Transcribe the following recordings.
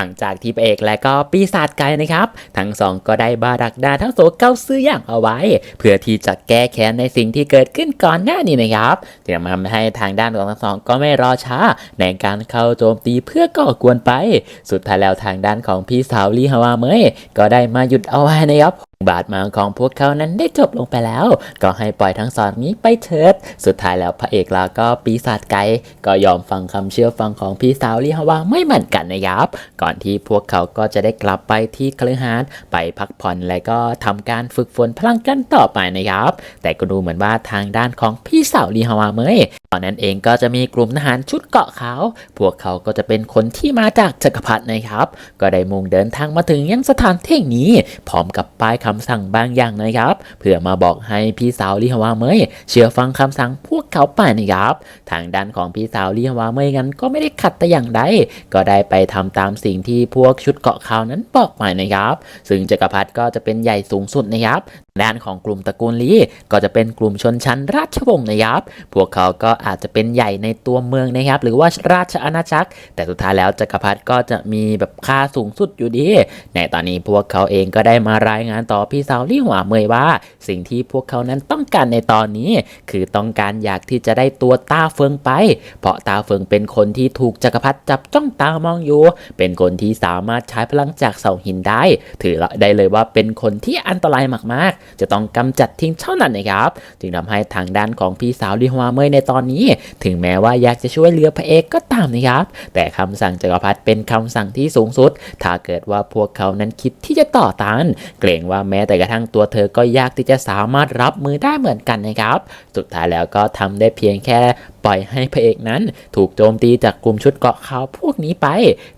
หลังจากที่ระเอกและก็ปีศาจไก่นะครับ ทั้งสองก็ได้บาดักดาทั้งโสเก้าซื้ออย่างเอาไว้ เพื่อที่จะแก้แค้นในสิ่งที่เกิดขึ้นก่อนหน้านี้นะครับจึงทำให้ทางด้านของทั้งสองก็ไม่รอช้า ในการเข้าโจมตีเพื่อก่อกวนไป สุดท้ายแล้วทางด้านของพี่สาวลีฮาวาเมยก็ได้มาหยุดเอาไว้นะครับ บาดหมางของพวกเขานั้นได้จบลงไปแล้ว ก็ให้ปล่อยทั้งสองนี้ไปเถิด สุดท้ายแล้วพระเอกล้วก็ปีศาจไก่ก็ยอมฟังคำเชื่อฟังของพี่สาวลีฮาวาไม่เหมือนกันนะครับ ก่อนที่พวกเขาก็จะได้กลับไปที่คฤหาสน์ไปพักผ่อนและก็ทำการฝึกฝนพลังกันต่อไปนะครับ แต่ก็ดูเหมือนว่าทางด้านของพี่สาวลีฮาวาเมย ตอนนั้นเองก็จะมีกลุ่มทหารชุดเกาะขาว พวกเขาก็จะเป็นคนที่มาจากจักรพรรดินะครับ ก็ได้มุ่งเดินทางมาถึงยังสถานที่นี้ พร้อมกับป้ายคำสั่งบางอย่างนะครับ เพื่อมาบอกให้พี่สาวลิฮวาเมยเชื่อฟังคำสั่งพวกเขาไปนะครับ ทางด้านของพี่สาวลิฮวาเมยนั้นก็ไม่ได้ขัดแต่อย่างใด ก็ได้ไปทำตามสิ่งที่พวกชุดเกาะขาวนั้นบอกไปนะครับ ซึ่งจักรพรรดิก็จะเป็นใหญ่สูงสุดนะครับด้านของกลุ่มตระกูลลีก็จะเป็นกลุ่มชนชั้นราชวงศ์นะครับ พวกเขาก็อาจจะเป็นใหญ่ในตัวเมืองนะครับ หรือว่าราชอาณาจักร แต่สุดท้ายแล้วจักรพรรดิก็จะมีแบบค่าสูงสุดอยู่ดี ในตอนนี้พวกเขาเองก็ได้มารายงานต่อพี่สาวลี่หัวเมยว่า สิ่งที่พวกเขานั้นต้องการในตอนนี้ คือต้องการอยากที่จะได้ตัวตาเฟิงไป เพราะตาเฟิงเป็นคนที่ถูกจักรพรรดิจับจ้องตามองอยู่ เป็นคนที่สามารถใช้พลังจากเสาหินได้ ถือได้เลยว่าเป็นคนที่อันตรายมากๆ จะต้องกำจัดทิ้งเท่านั้นนะครับ จึงทำให้ทางด้านของพี่สาวลิฮวเมยในตอนนี้ ถึงแม้ว่าอยากจะช่วยเหลือพระเอกก็ตามนะครับ แต่คำสั่งจักรพรรดิเป็นคำสั่งที่สูงสุด ถ้าเกิดว่าพวกเขานั้นคิดที่จะต่อต้าน เกรงว่าแม้แต่กระทั่งตัวเธอก็ยากที่จะสามารถรับมือได้เหมือนกันนะครับ สุดท้ายแล้วก็ทำได้เพียงแค่ปล่อยให้พระเอกนั้น ถูกโจมตีจากกลุ่มชุดเกาะขาวพวกนี้ไป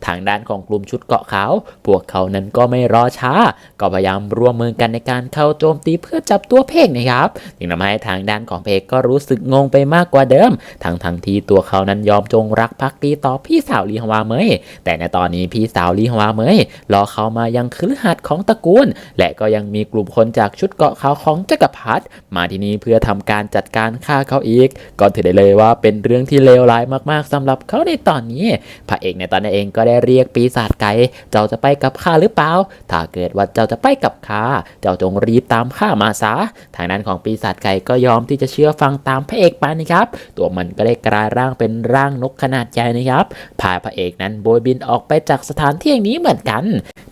ทางด้านของกลุ่มชุดเกาะขาว พวกเขานั้นก็ไม่รอช้า ก็พยายามร่วมมือกันในการเข้าโจมตีเพื่อจับตัวเพกนะครับจึงทำให้ทางด้านของเพกก็รู้สึกงงไปมากกว่าเดิมทั้งทั้งที่ตัวเขานั้นยอมจงรักภักดีต่อพี่สาวลีฮวาเมย แต่ในตอนนี้พี่สาวลีฮวาเมยรอเขามายังคฤหาสน์ของตระกูล และก็ยังมีกลุ่มคนจากชุดเกาะขาวของจักรพรรดิมาที่นี่เพื่อทำการจัดการฆ่าเขาอีก ก็ถือได้เลยว่าเป็นเรื่องที่เลวร้ายมากๆสำหรับเขาในตอนนี้พระเอกในตอนนั้นเองก็ได้เรียกปีศาจไก่เจ้าจะไปกับข้าหรือเปล่า ถ้าเกิดว่าเจ้าจะไปกับข้าเจ้าจงรีบตามข้ามาซะทางด้นของปีศาจไก่ก็ยอมที่จะเชื่อฟังตามพระเอกไปนะครับตัวมันก็ได้กลายร่างเป็นร่างนกขนาดใหญ่นะครับพาพระเอกนั้นโบยบินออกไปจากสถานที่แห่งนี้เหมือนกัน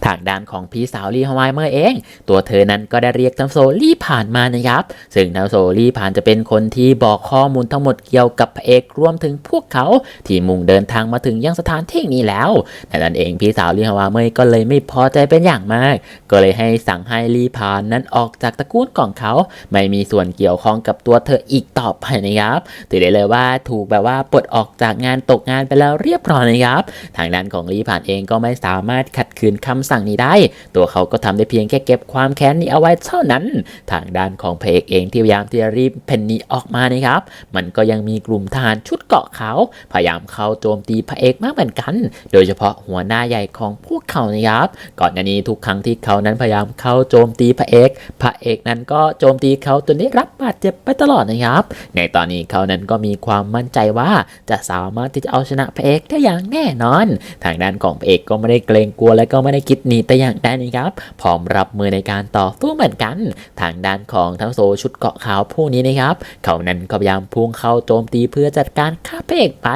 ทางด้านของพี่สาวลีฮาวายเมอร์เอง ตัวเธอนั้นก็ได้เรียกทัมโซลี่ผ่านมานะครับ ซึ่งทัมโซลี่ผ่านจะเป็นคนที่บอกข้อมูลทั้งหมดเกี่ยวกับพระเอกรวมถึงพวกเขา ที่มุ่งเดินทางมาถึงยังสถานที่นี้แล้วแต่นั้นเองพี่สาวลีฮาวายเมย์ก็เลยไม่พอใจเป็นอย่างมาก ก็เลยให้สั่งให้ลีพานนั้นออกจากตระกูลของเขา ไม่มีส่วนเกี่ยวข้องกับตัวเธออีกต่อไปนะครับถือได้เลยว่าถูกแบบว่าปลดออกจากงานตกงานไปแล้วเรียบร้อยนะครับทางด้านของลีพานเองก็ไม่สามารถขัดขืนคำสั่งนี้ได้ ตัวเขาก็ทำได้เพียงแค่เก็บความแค้นนี้เอาไว้เท่านั้น ทางด้านของพระเอกเองที่พยายามที่จะรีบเพนนีออกมานะครับ มันก็ยังมีกลุ่มทหารชุดเกาะเขาพยายามเข้าโจมตีพระเอกมากเหมือนกัน โดยเฉพาะหัวหน้าใหญ่ของพวกเขานะครับ ก่อนหน้านี้ทุกครั้งที่เขานั้นพยายามเข้าโจมตีพระเอก พระเอกนั้นก็โจมตีเขาจนได้รับบาดเจ็บไปตลอดนะครับ ในตอนนี้เขานั้นก็มีความมั่นใจว่าจะสามารถที่จะเอาชนะพระเอกได้อย่างแน่นอน ทางด้านของพระเอกก็ไม่ได้เกรงกลัวและก็ไม่ได้คิดหนีแต่อย่างใดนะครับพร้อมรับมือในการต่อสู้เหมือนกัน ทางด้านของทั้งโซชุดเกาะขาวผู้นี้นะครับ เขานั้นก็พยายามพุ่งเข้าโจมตีเพื่อจัดการฆ่าพระเอกไป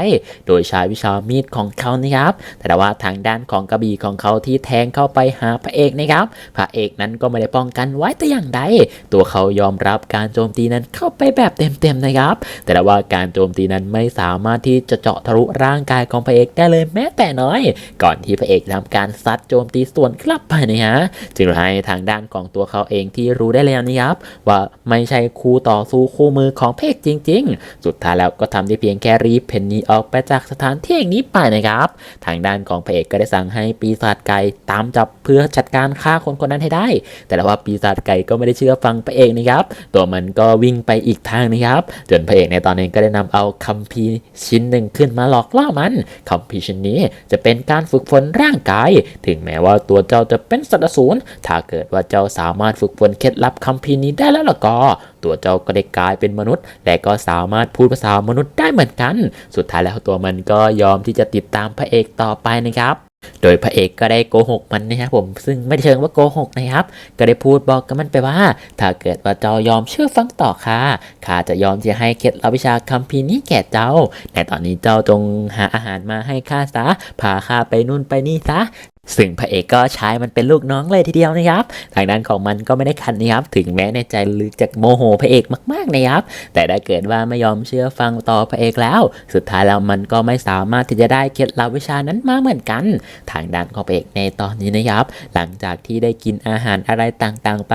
โดยใช้วิชามีดของเขานะครับ แต่ว่าทางด้านของกระบี่ของเขาที่แทงเข้าไปหาพระเอกนะครับ พระเอกนั้นก็ไม่ได้ป้องกันไว้แต่อย่างใดตัวเขายอมรับการโจมตีนั้นเข้าไปแบบเต็มๆนะครับ แต่ว่าการโจมตีนั้นไม่สามารถที่จะเจาะทะลุร่างกายของพระเอกได้เลยแม้แต่น้อย ก่อนที่พระเอกทำการซัดโจมตีส่วนกลับไปนะฮะจึงให้ทางด้านของตัวเขาเองที่รู้ได้แล้วนะครับว่าไม่ใช่คู่ต่อสู้คู่มือของพระเอกจริง ๆ สุดท้ายแล้วก็ทำได้เพียงแค่รีบเพนนีออกไปจากสถานที่แห่งนี้ไปนะครับ ทางด้านของพระเอกก็ได้สั่งให้ปีศาจไก่ตามจับเพื่อจัดการฆ่าคนคนนั้นให้ได้ แต่ว่าปีศาจไก่ก็ไม่ได้เชื่อฟังพระเอกนะครับ ตัวมันก็วิ่งไปอีกทางนะครับ จนพระเอกในตอนนี้ก็ได้นำเอาคัมภีร์ชิ้นหนึ่งขึ้นมาหลอกล่อมันคัมภีร์ชิ้นนี้จะเป็นการฝึกฝนร่างกาย ถึงแม้ว่าตัวเจ้าจะเป็นสัตว์อสูรถ้าเกิดว่าเจ้าสามารถฝึกฝนเคล็ดลับคัมภีร์นี้ได้แล้วล่ะก็ ตัวเจ้าก็ได้กลายเป็นมนุษย์ และก็สามารถพูดภาษามนุษย์ได้เหมือนกัน สุดท้ายแล้วตัวมันก็ยอมที่จะติดตามพระเอกต่อไปนะครับ โดยพระเอกก็ได้โกหกมันนะครับผมซึ่งไม่เชิงว่าโกหกนะครับ ก็ได้พูดบอกกับมันไปว่า ถ้าเกิดว่าเจ้ายอมเชื่อฟังต่อค่ะข้าจะยอมจะให้เคล็ดลับวิชาคัมภีร์นี้แก่เจ้าแต่ตอนนี้เจ้าจงหาอาหารมาให้ข้าซะพาข้าไปนู่นไปนี่ซะ ซึ่งพระเอกก็ใช้มันเป็นลูกน้องเลยทีเดียวนะครับทางด้านของมันก็ไม่ได้คันนะครับถึงแม้ในใจลึกจะโมโหพระเอกมากๆนะครับ แต่ถ้เกิดว่าไม่ยอมเชื่อฟังต่อพระเอกแล้ว สุดท้ายแล้วมันก็ไม่สามารถที่จะได้เคล็ดลับวิชานั้นมาเหมือนกัน ทางด้านของพระเอกในตอนนี้นะครับ หลังจากที่ได้กินอาหารอะไรต่างๆ ไป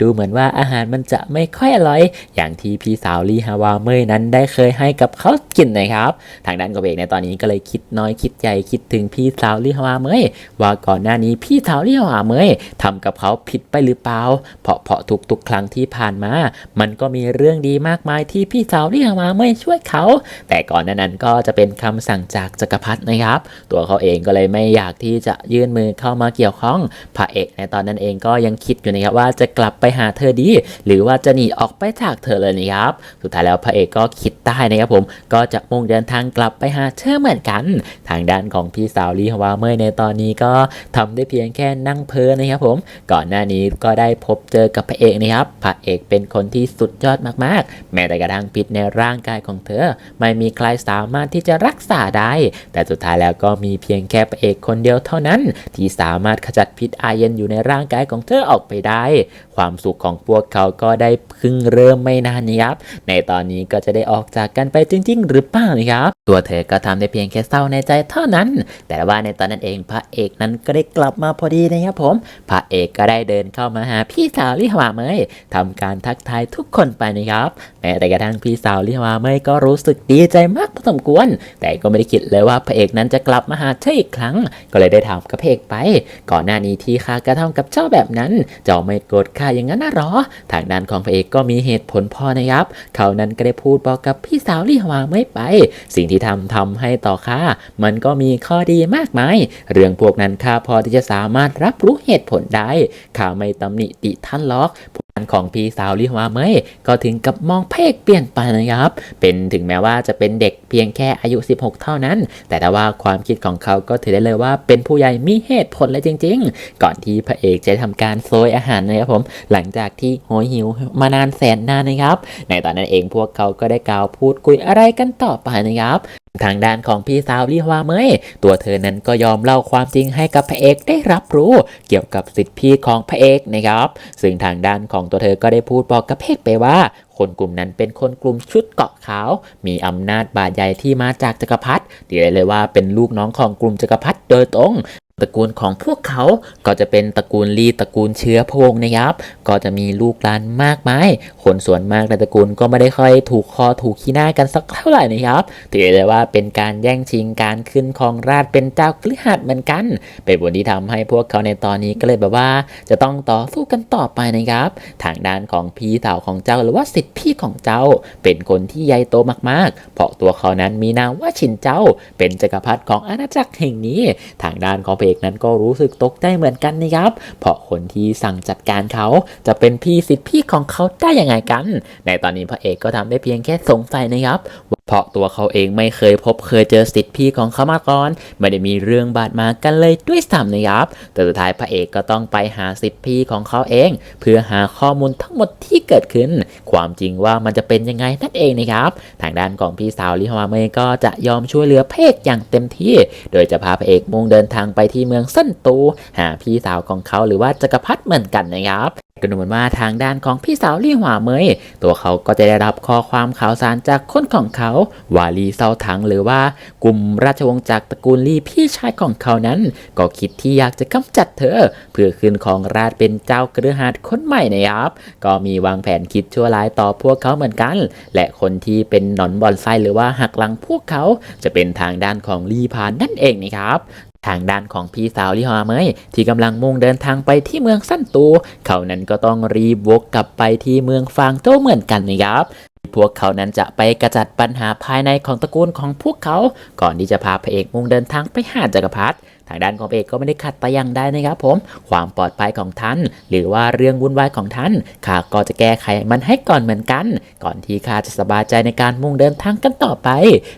ดูเหมือนว่าอาหารมันจะไม่ค่อยอร่อย อย่างที่พี่สาวลีฮาวาเมยนั้นได้เคยให้กับเขากินนะครับ ทางด้านของพระเอกในตอนนี้ก็เลยคิดน้อยคิดใหญ่คิดถึงพี่สาวลีฮาวาเมยว่าว่าก่อนหน้านี้พี่สาวเลี่ยวหาเมยทำกับเขาผิดไปหรือเปล่า เพราะเพราะทุกๆครั้งที่ผ่านมา มันก็มีเรื่องดีมากมายที่พี่สาวเลี่ยวหาเมยช่วยเขา แต่ก่อนน้านั้นก็จะเป็นคำสั่งจากจักรพรรดินะครับ ตัวเขาเองก็เลยไม่อยากที่จะยื่นมือเข้ามาเกี่ยวข้องพระเอกในตอนนั้นเองก็ยังคิดอยู่นะครับว่าจะกลับไปหาเธอดี หรือว่าจะหนีออกไปจากเธอเลยนะครับ สุดท้ายแล้วพระเอกก็คิดได้นะครับผม ก็จะมุ่งเดินทางกลับไปหาเธอเหมือนกัน ทางด้านของพี่สาวลีฮวาเมยในตอนนี้ก็ทำได้เพียงแค่นั่งเพลินนะครับผม ก่อนหน้านี้ก็ได้พบเจอกับพระเอกนะครับ พระเอกเป็นคนที่สุดยอดมากๆ แม้แต่กระทั่งพิษในร่างกายของเธอ ไม่มีใครสามารถที่จะรักษาได้ แต่สุดท้ายแล้วก็มีเพียงแค่พระเอกคนเดียวเท่านั้น ที่สามารถขจัดพิษอาเย็นอยู่ในร่างกายของเธอออกไปได้ ความสุขของพวกเขาก็ได้เพึ่งเริ่มไม่นานนะครับ ในตอนนี้ก็จะได้ออกจากกันไปจริง ๆ หรือเปล่านะครับ ตัวเธอก็ทำได้เพียงแค่เศร้าในใจเท่านั้น แต่ว่าในตอนนั้นเองพระเอกนั้นก็ได้กลับมาพอดีนะครับผม พระเอกก็ได้เดินเข้ามาหาพี่สาวลิฮวาเมยทำการทักทายทุกคนไปนะครับแม้แต่กระทั่งพี่สาวลิฮวาเมยก็รู้สึกดีใจมากพอสมควร แต่ก็ไม่ได้คิดเลยว่าพระเอกนั้นจะกลับมาหาเธออีกครั้ง ก็เลยได้ถามกับพระเอกไป ก่อนหน้านี้ที่ข้ากระทำกับเจ้าแบบนั้น เจ้าไม่โกรธข้าอย่างนั้นนะหรอ ทางด้านของพระเอกก็มีเหตุผลพอนะครับ เขานั้นก็ได้พูดบอกกับพี่สาวลี่ฮวาไม่ไป สิ่งที่ทำทำให้ต่อค่า มันก็มีข้อดีมากมาย เรื่องพวกนั้นข้าพอที่จะสามารถรับรู้เหตุผลได้ข้าไม่ตำหนิติท่านล็อก ของพี่สาวลี่ฮวาเมยก็ถึงกับมองเพกเปลี่ยนไปนะครับ เป็นถึงแม้ว่าจะเป็นเด็กเพียงแค่อายุ 16 เท่านั้น แต่ถ้าว่าความคิดของเขาก็ถือได้เลยว่าเป็นผู้ใหญ่มีเหตุผลเลยจริง ๆ ก่อนที่พระเอกจะทำการโซยอาหารนะครับผมหลังจากที่โหยหิวมานานแสนนานนะครับ ในตอนนั้นเองพวกเขาก็ได้กล่าวพูดคุยอะไรกันต่อไปนะครับทางด้านของพี่สาวลี่ฮวาเมยตัวเธอนั้นก็ยอมเล่าความจริงให้กับพระเอกได้รับรู้เกี่ยวกับสิทธิพี่ของพระเอกนะครับ ซึ่งทางด้านของตัวเธอก็ได้พูดบอกกับพระเอกไปว่าคนกลุ่มนั้นเป็นคนกลุ่มชุดเกาะขาว มีอำนาจบาดใหญ่ที่มาจากจักรพรรดิเดี๋ยวเลยว่าเป็นลูกน้องของกลุ่มจักรพรรดิโดยตรง ตระกูลของพวกเขาก็จะเป็นตระกูลลีตระกูลเชื้อพงนะครับ ก็จะมีลูกหลานมากมายคนส่วนมากในตระกูลก็ไม่ได้ค่อยถูกคอถูกขี้หน้ากันสักเท่าไหร่นะครับถือเลยว่าเป็นการแย่งชิงการขึ้นครองราชเป็นเจ้าคฤหัสถ์เหมือนกัน เป็นบทที่ทำให้พวกเขาในตอนนี้ก็เลยแบบว่า จะต้องต่อสู้กันต่อไปนะครับ ทางด้านของพี่สาวของเจ้าหรือว่าสิทธิพี่ของเจ้า เป็นคนที่ใหญ่โตมากๆ เพราะตัวเขานั้นมีนามว่าชินเจ้า เป็นจักรพรรดิของอาณาจักรแห่งนี้ ทางด้านของเกนั้นก็รู้สึกตกใจเหมือนกันนะครับ เพราะคนที่สั่งจัดการเขาจะเป็นพี่สิทธิพี่ของเขาได้ยังไงกัน ในตอนนี้พระเอกก็ทำได้เพียงแค่สงสัยนะครับ เพราะตัวเขาเองไม่เคยพบเคยเจอสิทธิพี่ของเขามาก่อน ไม่ได้มีเรื่องบาดหมางกันเลยด้วยซ้ำนะครับ แต่สุดท้ายพระเอกก็ต้องไปหาสิทธิพี่ของเขาเอง เพื่อหาข้อมูลทั้งหมดที่เกิดขึ้น ความจริงว่ามันจะเป็นยังไงนั่นเองนะครับทางด้านของพี่สาวลิฮวาเมย์ก็จะยอมช่วยเหลือพระเอกอย่างเต็มที่ โดยจะพาพระเอกมุ่งเดินทางไปที่เมืองสั้นตู หาพี่สาวของเขาหรือว่าจักรพรรดิเหมือนกันนะครับ ก็ดูเหมือนว่าทางด้านของพี่สาวลี่หวาเมย ตัวเขาก็จะได้รับข้อความข่าวสารจากคนของเขาว่าลีเซาถังหรือว่ากลุ่มราชวงศ์จากตระกูลลี่พี่ชายของเขานั้น ก็คิดที่อยากจะกำจัดเธอ เพื่อขึ้นของราชเป็นเจ้ากระหัสคนใหม่นะครับก็มีวางแผนคิดชั่วร้ายต่อพวกเขาเหมือนกัน และคนที่เป็นหนอนบอลไซหรือว่าหักหลังพวกเขาจะเป็นทางด้านของลีพานนั่นเองนะครับ ทางด้านของพี่สาวลี่ฮวาเมยที่กำลังมุ่งเดินทางไปที่เมืองสั้นตู เขานั้นก็ต้องรีบวกกลับไปที่เมืองฟางโต้เหมือนกันนะครับพวกเขานั้นจะไปกระจัดปัญหาภายในของตระกูลของพวกเขา ก่อนที่จะพาพระเอกมุ่งเดินทางไปหาจักรพรรดิ ทางด้านของเอกก็ไม่ได้ขัดแต่อย่างใดนะครับผม ความปลอดภัยของท่าน หรือว่าเรื่องวุ่นวายของท่านข้าก็จะแก้ไขมันให้ก่อนเหมือนกัน ก่อนที่ข้าจะสบายใจในการมุ่งเดินทางกันต่อไป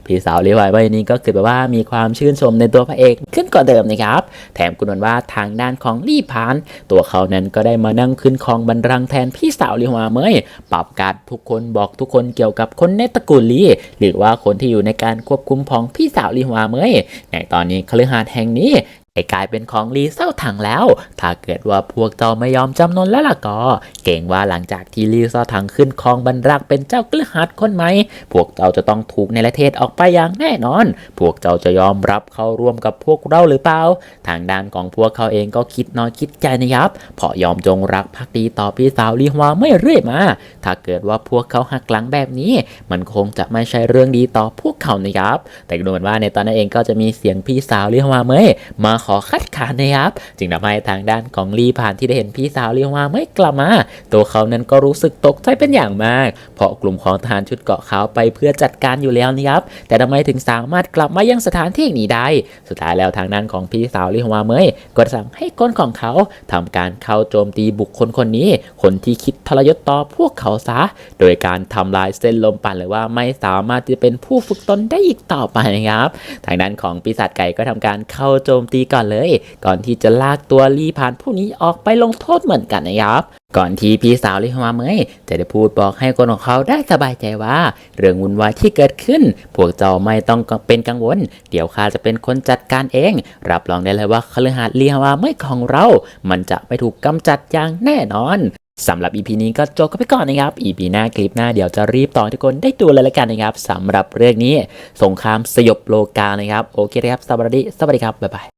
พี่สาวเรียกไว้ว่านี้ก็คือแบบว่ามีความชื่นชมในตัวพระเอกขึ้นกว่าเดิมนะครับ แถมกุนวนว่าทางด้านของลี่พาน ตัวเขานั้นก็ได้มานั่งขึ้นคองบัลลังแทนพี่สาวลีฮวาเมยปรับการทุกคนบอกทุกคนเกี่ยวกับคนในตระกูลลีหรือว่าคนที่อยู่ในการควบคุมของพี่สาวลีฮวเมยในตอนนี้คฤหาสน์แห่งนี้ ได้กลายเป็นของลีเศร้าถังแล้ว ถ้าเกิดว่าพวกเจ้าไม่ยอมจำนนแล้วล่ะก็ เก่งว่าหลังจากที่ลีเศร้าถังขึ้นครองบรรลักเป็นเจ้ากฤหัสคนใหม่พวกเจ้าจะต้องถูกในประเทศออกไปอย่างแน่นอน พวกเจ้าจะยอมรับเข้าร่วมกับพวกเราหรือเปล่า ทางด้านของพวกเขาเองก็คิดน้อยคิดใจนะครับเพราะยอมจงรักภักดีต่อพี่สาวลีฮวาไม่เรื่อยมา ถ้าเกิดว่าพวกเขาหักหลังแบบนี้ มันคงจะไม่ใช่เรื่องดีต่อพวกเขานะครับ แต่ดูเหมือนว่าในตอนนั้นเองก็จะมีเสียงพี่สาวลีฮวาเมยมาขออคัดค้านนะครับ จึงทำให้ทางด้านของลีผ่านที่ได้เห็นพี่สาวลีฮวาเมยกลับมา ตัวเขานั้นก็รู้สึกตกใจเป็นอย่างมาก เพราะกลุ่มของทหารชุดเกาะขาวไปเพื่อจัดการอยู่แล้วนะครับ แต่ทำไมถึงสามารถกลับมายังสถานที่นี้ได้ สุดท้ายแล้วทางด้านของพี่สาวลิฮวาเมยก็สั่งให้คนของเขาทำการเข้าโจมตีบุคคลคนนี้ คนที่คิดทรยศต่อพวกเขาซะ โดยการทำลายเส้นลมปั่นเลยว่าไม่สามารถจะเป็นผู้ฝึกตนได้อีกต่อไปนะครับ ทางด้านของปีศาจไก่ก็ทำการเข้าโจมตีก่อนเลย ก่อนที่จะลากตัวลีผ่านผู้นี้ออกไปลงโทษเหมือนกันนะครับก่อนที่พี่สาวลิฮวาเมยจะได้พูดบอกให้คนของเขาได้สบายใจว่า เรื่องวุ่นวายที่เกิดขึ้น พวกเจ้าไม่ต้องเป็นกังวล เดี๋ยวข้าจะเป็นคนจัดการเอง รับรองได้เลยว่าคฤหาสน์ลิฮวาเมยของเรา มันจะไม่ถูกกำจัดอย่างแน่นอนสำหรับ EP นี้ก็จบกันไปก่อนนะครับ EP หน้าคลิปหน้าเดี๋ยวจะรีบต่อทุกคนได้ดูเลยละกันนะครับสำหรับเรื่องนี้ สงครามสยบโลกานะครับ โอเคครับสวัสดีสวัสดีครับบ๊ายบาย